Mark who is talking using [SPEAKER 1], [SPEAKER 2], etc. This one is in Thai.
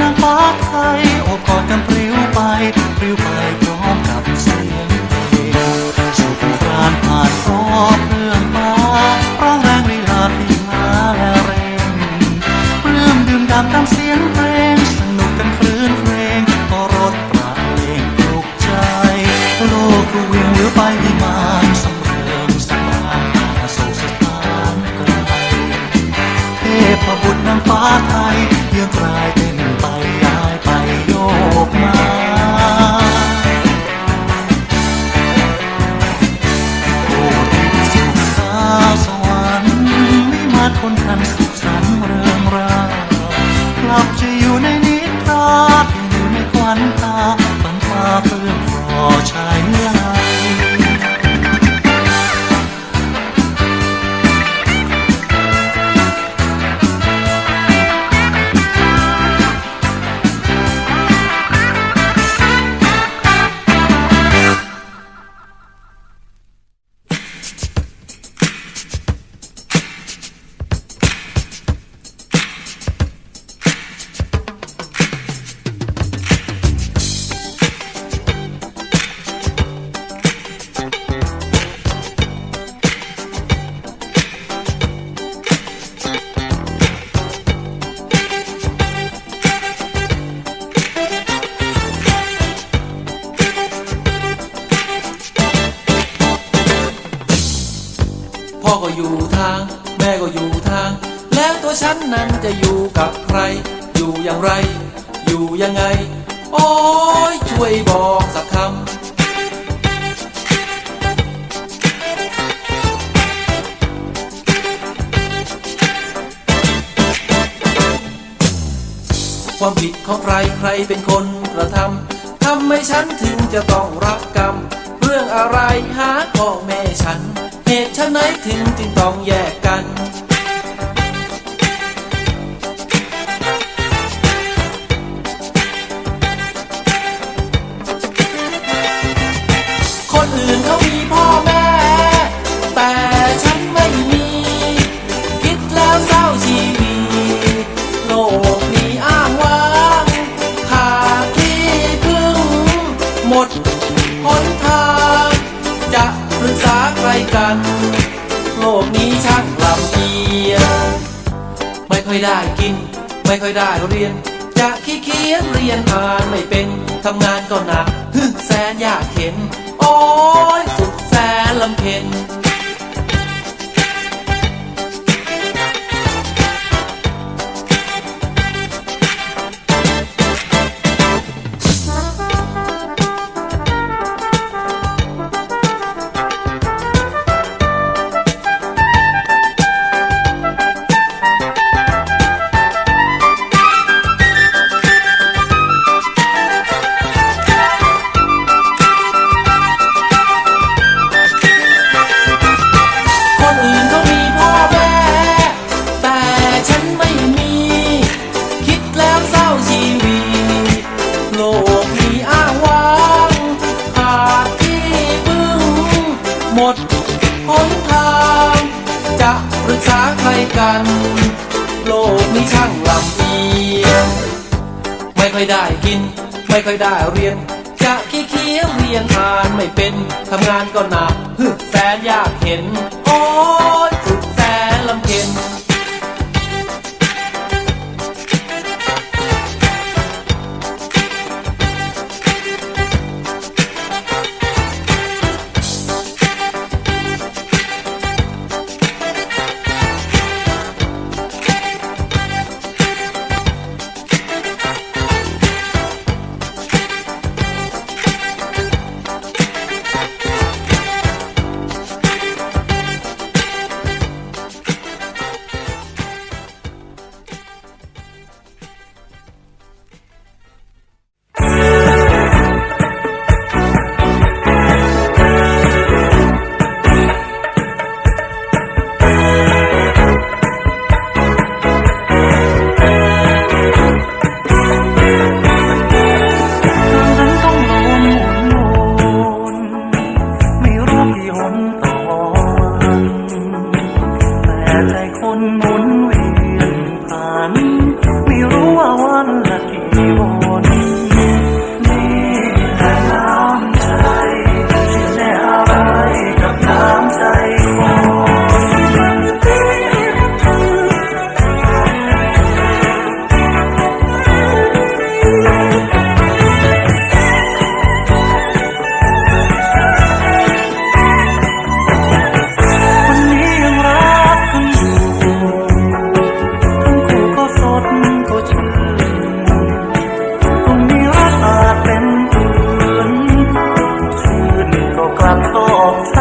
[SPEAKER 1] นางฟ้าไทยโอ้กอดกันปลิวไปปลิวไปพร้อมกับเสียงเพลงสุขกรานผ่านรอบเพื่อนมาร้องแรงลีลาตีลาและเร่งปลื้มดื่มดำดำะอยู่
[SPEAKER 2] กับใคร อยู่อย่างไร อยู่ยังไง โอ้ยช่วยบอกสักคำความผิดของใครใครเป็นคนกระทำ ทำให้ฉันถึงจะต้องรับกรรม เรื่องอะไรหาพ่อแม่ฉัน เหตุฉันไหนถึงจึงต้องแย่ นี้ช่างลำเอียงไม่ค่อยได้กิน ไม่ค่อยได้เรียน จะขี้เคียจเรียนอ่านไม่เป็นทำงานก็หนักฮึแสนยากเข็น โอ้ยสุดแสนลำเค็น ค่อยได้กิน ไม่ค่อยได้เรียน จะขี้เคียเรียนอ่านไม่เป็นทำงานก็หนักแสนยากเห็น โอ้ยสุดแสนลำเค็น 다